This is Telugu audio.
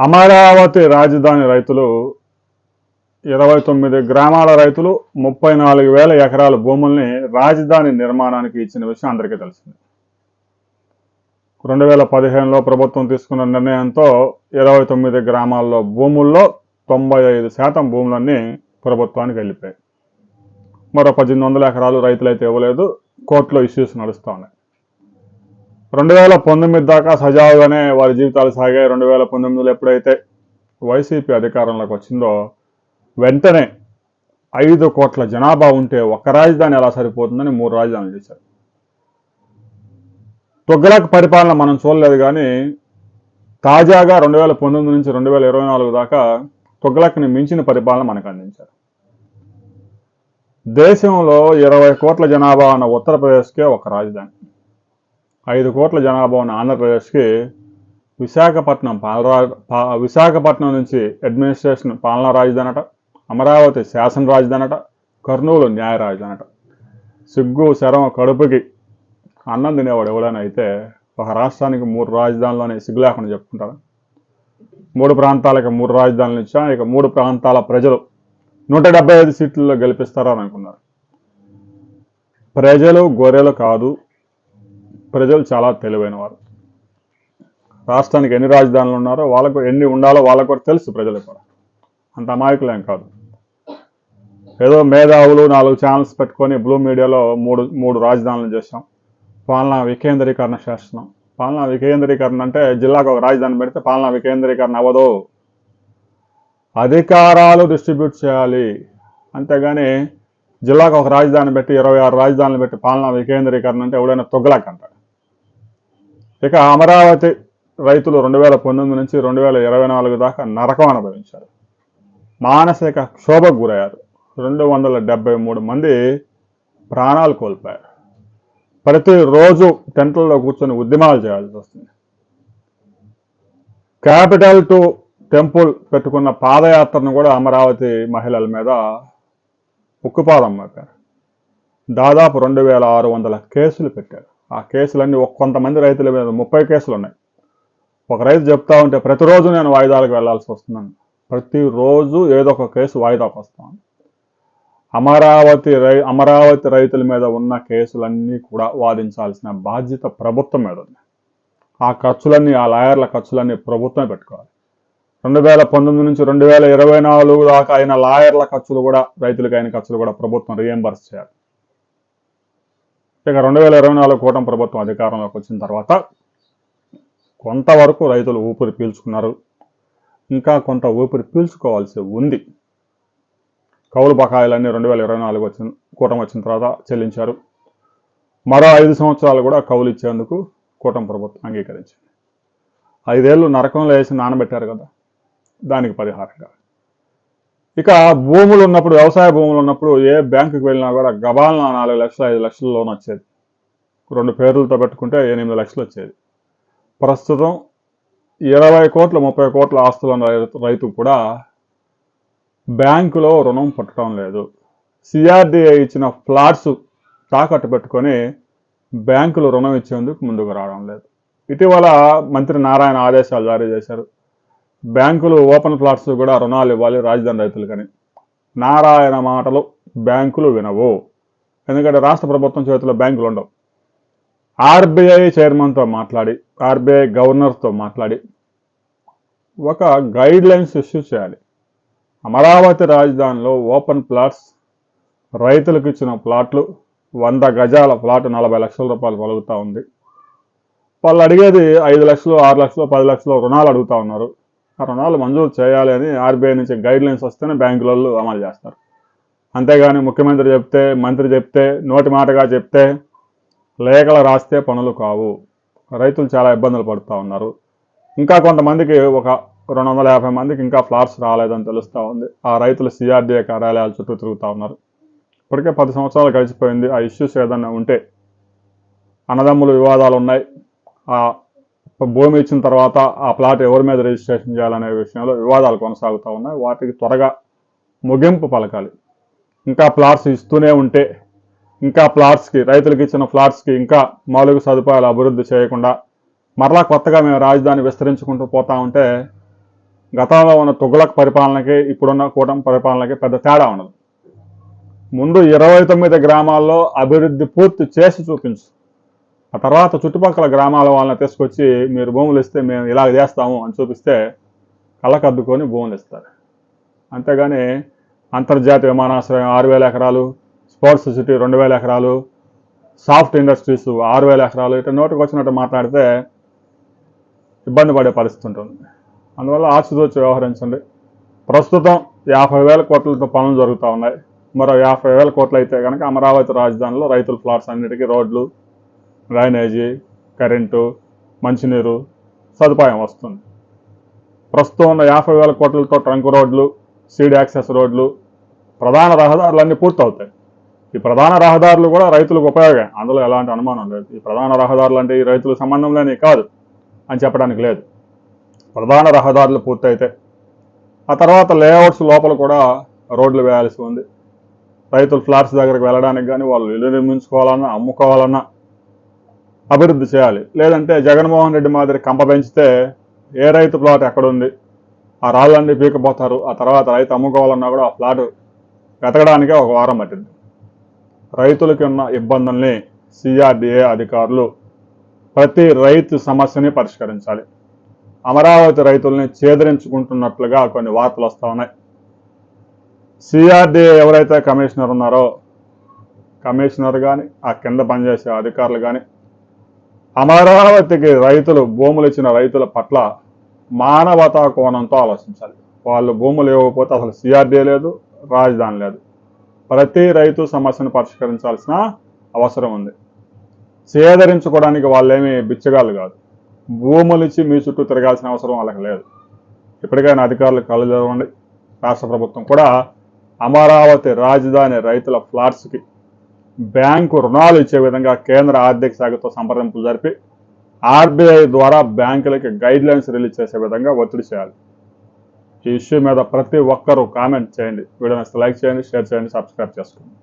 అమరావతి రాజధాని రైతులు ఇరవై తొమ్మిది గ్రామాల రైతులు ముప్పై నాలుగు వేల ఎకరాల భూముల్ని రాజధాని నిర్మాణానికి ఇచ్చిన విషయం అందరికీ తెలిసింది. రెండు వేల పదిహేనులో ప్రభుత్వం తీసుకున్న నిర్ణయంతో ఇరవై తొమ్మిది గ్రామాల్లో భూముల్లో తొంభై ఐదు శాతం భూములన్నీ ప్రభుత్వానికి వెళ్ళిపోయాయి. మరో పద్దెనిమిది వందల ఎకరాలు రైతులైతే ఇవ్వలేదు. కోర్టులో ఇష్యూస్ నడుస్తూ ఉన్నాయి. రెండు వేల పంతొమ్మిది దాకా సజావుగానే వారి జీవితాలు సాగాయి. రెండు వేల పంతొమ్మిదిలో ఎప్పుడైతే వైసీపీ అధికారంలోకి వచ్చిందో వెంటనే ఐదు కోట్ల జనాభా ఉంటే ఒక్క రాజధాని ఎలా సరిపోతుందని మూడు రాజధానులు చేశారు. తొగ్గలక్ పరిపాలన మనం చూడలేదు కానీ తాజాగా రెండు వేల పంతొమ్మిది నుంచి రెండు వేల ఇరవై నాలుగు దాకా తొగ్గలక్ని మించిన పరిపాలన మనకు అందించారు. దేశంలో ఇరవై కోట్ల జనాభా ఉన్న ఉత్తరప్రదేశ్కే ఒక రాజధాని. ఐదు కోట్ల జనాభా ఉన్న ఆంధ్రప్రదేశ్కి విశాఖపట్నం పాలరా పా- విశాఖపట్నం నుంచి అడ్మినిస్ట్రేషన్ పాలనా రాజధాని అట అమరావతి శాసన రాజధాని అట కర్నూలు న్యాయ రాజధాని అట సిగ్గు శరం కడుపుకి అన్నం తినేవాడు ఎవడైనా అయితే ఒక రాష్ట్రానికి మూడు రాజధానులని సిగ్గు లేకుండా చెప్పుకుంటారు మూడు ప్రాంతాలకు మూడు రాజధానులు ఇచ్చా ఇక మూడు ప్రాంతాల ప్రజలు నూట డెబ్బై ఐదు సీట్లలో గెలిపిస్తారని అనుకున్నారు. ప్రజలు గొర్రెలు కాదు ప్రజలు చాలా తెలివైన వారు రాష్ట్రానికి ఎన్ని రాజధానులు ఉన్నారో వాళ్ళకు ఎన్ని ఉండాలో వాళ్ళకు కూడా తెలుసు ప్రజలు కూడా. అంత అమాయకులేం కాదు. ఏదో మేధావులు నాలుగు ఛానల్స్ పెట్టుకొని బ్లూ మీడియాలో మూడు మూడు రాజధానులు చేసాం పాలనా వికేంద్రీకరణ చేస్తున్నాం. పాలనా వికేంద్రీకరణ అంటే జిల్లాకు ఒక రాజధాని పెడితే పాలనా వికేంద్రీకరణ అవ్వదు. అధికారాలు డిస్ట్రిబ్యూట్ చేయాలి. అంతేగాని జిల్లాకు ఒక రాజధాని పెట్టి ఇరవై ఆరు రాజధానులు పెట్టి పాలనా వికేంద్రీకరణ అంటే ఎవడైనా తొగ్గలక్ ఇక అమరావతి రైతులు రెండు వేల పంతొమ్మిది నుంచి రెండు వేల ఇరవై నాలుగు దాకా నరకం అనుభవించారు. మానసిక క్షోభకు గురయ్యారు. రెండు వందల డెబ్బై మూడు మంది ప్రాణాలు కోల్పోయారు. ప్రతిరోజు టెంట్లలో కూర్చొని ఉద్యమాలు చేయాల్సి వస్తుంది. క్యాపిటల్ టు టెంపుల్ పెట్టుకున్న పాదయాత్రను కూడా అమరావతి మహిళల మీద ఉక్కుపాదం మోపారు. దాదాపు రెండు వేల ఆరు వందల కేసులు పెట్టారు. ఆ కేసులన్నీ కొంతమంది రైతుల మీద ముప్పై కేసులు ఉన్నాయి ఒక రైతు చెప్తా ఉంటే ప్రతిరోజు నేను వాయిదాలకు వెళ్ళాల్సి వస్తున్నాను ప్రతిరోజు ఏదో ఒక కేసు వాయిదాకు వస్తాను అమరావతి రై అమరావతి రైతుల మీద ఉన్న కేసులన్నీ కూడా వాదించాల్సిన బాధ్యత ప్రభుత్వం మీద ఉంది. ఆ ఖర్చులన్నీ ఆ లాయర్ల ఖర్చులన్నీ ప్రభుత్వమే పెట్టుకోవాలి. రెండు వేల పంతొమ్మిది నుంచి రెండు వేల ఇరవై నాలుగు దాకా అయిన లాయర్ల ఖర్చులు కూడా రైతులకు అయిన ఖర్చులు కూడా ప్రభుత్వం రియంబర్స్ చేయాలి. ఇక రెండు వేల ఇరవై నాలుగు కూటమి ప్రభుత్వం అధికారంలోకి వచ్చిన తర్వాత కొంతవరకు రైతులు ఊపిరి పీల్చుకున్నారు. ఇంకా కొంత ఊపిరి పీల్చుకోవాల్సి ఉంది. కౌలు బకాయిలన్నీ రెండు వేల ఇరవై నాలుగు వచ్చిన కూటమి వచ్చిన తర్వాత చెల్లించారు. మరో ఐదు సంవత్సరాలు కూడా కౌలు ఇచ్చేందుకు కూటమి ప్రభుత్వం అంగీకరించింది. ఐదేళ్ళు నరకంలో వేసి నానబెట్టారు కదా దానికి పరిహారంగా ఇక భూములు ఉన్నప్పుడు వ్యవసాయ భూములు ఉన్నప్పుడు ఏ బ్యాంకుకి వెళ్ళినా కూడా గబాలన నాలుగు లక్షలు ఐదు లక్షల లోన్ వచ్చేది. రెండు పేర్లతో పెట్టుకుంటే ఎనిమిది లక్షలు వచ్చేది. ప్రస్తుతం ఇరవై కోట్ల ముప్పై కోట్ల ఆస్తుల రైతు కూడా బ్యాంకులో రుణం పట్టడం లేదు. సిఆర్డిఏ ఇచ్చిన ఫ్లాట్స్ తాకట్టు పెట్టుకొని బ్యాంకులు రుణం ఇచ్చేందుకు ముందుకు రావడం లేదు. ఇటీవల మంత్రి నారాయణ ఆదేశాలు జారీ చేశారు. బ్యాంకులు ఓపెన్ ఫ్లాట్స్ కూడా రుణాలు ఇవ్వాలి రాజధాని రైతులకని. నారాయణ మాటలు బ్యాంకులు వినవు. ఎందుకంటే రాష్ట్ర ప్రభుత్వం చేతిలో బ్యాంకులు ఉండవు. ఆర్బీఐ చైర్మన్తో మాట్లాడి ఆర్బీఐ గవర్నర్తో మాట్లాడి ఒక గైడ్ లైన్స్ ఇష్యూ చేయాలి. అమరావతి రాజధానిలో ఓపెన్ ప్లాట్స్ రైతులకు ఇచ్చిన ప్లాట్లు వంద గజాల ప్లాట్ నలభై లక్షల రూపాయలు పలుకుతూ ఉంది. వాళ్ళు అడిగేది ఐదు లక్షలు ఆరు లక్షలు పది లక్షలు రుణాలు అడుగుతా ఉన్నారు. రుణాలు మంజూరు చేయాలి అని ఆర్బీఐ నుంచి గైడ్ లైన్స్ వస్తేనే బ్యాంకులలో అమలు చేస్తారు. అంతేగాని ముఖ్యమంత్రి చెప్తే మంత్రి చెప్తే నోటి మాటగా చెప్తే లేఖలు రాస్తే పనులు కావు. రైతులు చాలా ఇబ్బందులు పడుతూ ఉన్నారు. ఇంకా కొంతమందికి ఒక రెండు వందల యాభై మందికి ఇంకా ఫ్లాట్స్ రాలేదని తెలుస్తూ ఉంది. ఆ రైతులు సిఆర్డీఏ కార్యాలయాల చుట్టూ తిరుగుతూ ఉన్నారు. ఇప్పటికే పది సంవత్సరాలు గడిచిపోయింది. ఆ ఇష్యూస్ ఏదైనా ఉంటే అన్నదమ్ములు వివాదాలు ఉన్నాయి. ఆ భూమి ఇచ్చిన తర్వాత ఆ ప్లాట్ ఎవరి మీద రిజిస్ట్రేషన్ చేయాలనే విషయంలో వివాదాలు కొనసాగుతూ ఉన్నాయి. వాటికి త్వరగా ముగింపు పలకాలి. ఇంకా ప్లాట్స్ ఇస్తూనే ఉంటే ఇంకా ప్లాట్స్కి రైతులకు ఇచ్చిన ఫ్లాట్స్కి ఇంకా మౌలిక సదుపాయాలు అభివృద్ధి చేయకుండా మరలా కొత్తగా మేము రాజధాని విస్తరించుకుంటూ పోతా ఉంటే గతంలో ఉన్న తుగ్లక్ పరిపాలనకి ఇప్పుడున్న కూటమి పరిపాలనకి పెద్ద తేడా ఉండదు. ముందు ఇరవై తొమ్మిది గ్రామాల్లో అభివృద్ధి పూర్తి చేసి చూపించు. ఆ తర్వాత చుట్టుపక్కల గ్రామాల వాళ్ళని తీసుకొచ్చి మీరు భూములు ఇస్తే మేము ఇలాగ చేస్తాము అని చూపిస్తే కళ్ళకద్దుకొని భూములు ఇస్తారు. అంతేగాని అంతర్జాతీయ విమానాశ్రయం ఆరు వేల ఎకరాలు స్పోర్ట్స్ సిటీ రెండు వేల ఎకరాలు సాఫ్ట్ ఇండస్ట్రీస్ ఆరు వేల ఎకరాలు ఇట్లా నోటికి వచ్చినట్టు మాట్లాడితే ఇబ్బంది పడే పరిస్థితి ఉంటుంది. అందువల్ల ఆచితూచి వ్యవహరించండి. ప్రస్తుతం యాభై వేల కోట్లతో పనులు జరుగుతూ ఉన్నాయి. మరో యాభై వేల కోట్లు అయితే కనుక అమరావతి రాజధానిలో రైతుల ప్లాట్స్ అన్నిటికీ రోడ్లు డ్రైనేజీ కరెంటు మంచినీరు సదుపాయం వస్తుంది. ప్రస్తుతం ఉన్న యాభై వేల కోట్లతో ట్రంక్ రోడ్లు సీడ్ యాక్సెస్ రోడ్లు ప్రధాన రహదారులు అన్నీ పూర్తవుతాయి. ఈ ప్రధాన రహదారులు కూడా రైతులకు ఉపయోగం అందులో ఎలాంటి అనుమానం లేదు. ఈ ప్రధాన రహదారులు అంటే ఈ రైతులకు సంబంధం లేని కాదు అని చెప్పడానికి లేదు. ప్రధాన రహదారులు పూర్తయితే ఆ తర్వాత లేఅవుట్స్ లోపల కూడా రోడ్లు వేయాల్సి ఉంది. రైతులు ఫ్లాట్స్ దగ్గరికి వెళ్ళడానికి కానీ వాళ్ళు ఇల్లు నిర్మించుకోవాలన్నా అమ్ముకోవాలన్నా అభివృద్ధి చేయాలి. లేదంటే జగన్మోహన్ రెడ్డి మాదిరి కంప పెంచితే ఏ రైతు ప్లాట్ ఎక్కడుంది? ఆ రాళ్ళన్నీ పీకపోతారు. ఆ తర్వాత రైతు అమ్ముకోవాలన్నా కూడా ఆ ప్లాట్ వెతకడానికే ఒక వారం పట్టింది. రైతులకి ఉన్న ఇబ్బందుల్ని సిఆర్డిఏ అధికారులు ప్రతి రైతు సమస్యని పరిష్కరించాలి. అమరావతి రైతుల్ని ఛేదరించుకుంటున్నట్లుగా కొన్ని వార్తలు వస్తూ ఉన్నాయి. సిఆర్డిఏ ఎవరైతే కమిషనర్ ఉన్నారో కమిషనర్ కానీ ఆ కింద పనిచేసే అధికారులు కానీ అమరావతికి రైతులు భూములు ఇచ్చిన రైతుల పట్ల మానవతా కోణంతో ఆలోచించాలి. వాళ్ళు భూములు ఇవ్వకపోతే అసలు సిఆర్డీ లేదు రాజధాని లేదు. ప్రతి రైతు సమస్యను పరిష్కరించాల్సిన అవసరం ఉంది. సేదరించుకోవడానికి వాళ్ళేమి బిచ్చగాళ్ళు కాదు. భూములు ఇచ్చి మీ చుట్టూ తిరగాల్సిన అవసరం వాళ్ళకి లేదు. ఇప్పటికైనా అధికారులు కళ్ళు తెరవండి. రాష్ట్ర ప్రభుత్వం కూడా అమరావతి రాజధాని రైతుల ఫ్లాట్స్కి బ్యాంకు రుణాలు ఇచ్చే విధంగా కేంద్ర ఆర్థిక శాఖతో సంప్రదింపులు జరిపి ఆర్బీఐ ద్వారా బ్యాంకులకి గైడ్ లైన్స్ రిలీజ్ చేసే విధంగా ఒత్తిడి చేయాలి. ఈ ఇష్యూ మీద ప్రతి ఒక్కరూ కామెంట్ చేయండి. వీడియో లైక్ చేయండి షేర్ చేయండి సబ్స్క్రైబ్ చేసుకోండి.